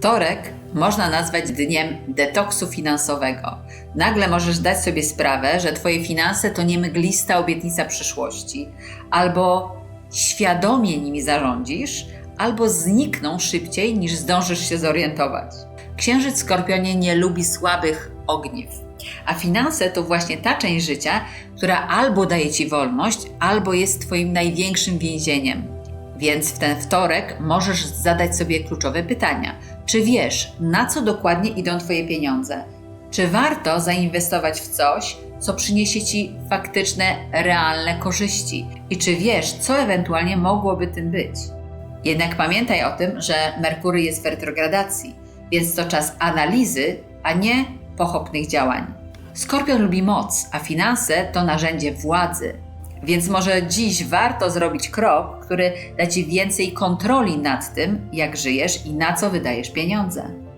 Wtorek można nazwać dniem detoksu finansowego. Nagle możesz dać sobie sprawę, że Twoje finanse to nie mglista obietnica przyszłości, albo świadomie nimi zarządzisz, albo znikną szybciej niż zdążysz się zorientować. Księżyc Skorpionie nie lubi słabych ogniw, a finanse to właśnie ta część życia, która albo daje Ci wolność, albo jest Twoim największym więzieniem. Więc w ten wtorek możesz zadać sobie kluczowe pytania. Czy wiesz, na co dokładnie idą Twoje pieniądze? Czy warto zainwestować w coś, co przyniesie Ci faktyczne, realne korzyści? I czy wiesz, co ewentualnie mogłoby tym być? Jednak pamiętaj o tym, że Merkury jest w retrogradacji, więc to czas analizy, a nie pochopnych działań. Skorpion lubi moc, a finanse to narzędzie władzy. Więc może dziś warto zrobić krok, który da Ci więcej kontroli nad tym, jak żyjesz i na co wydajesz pieniądze.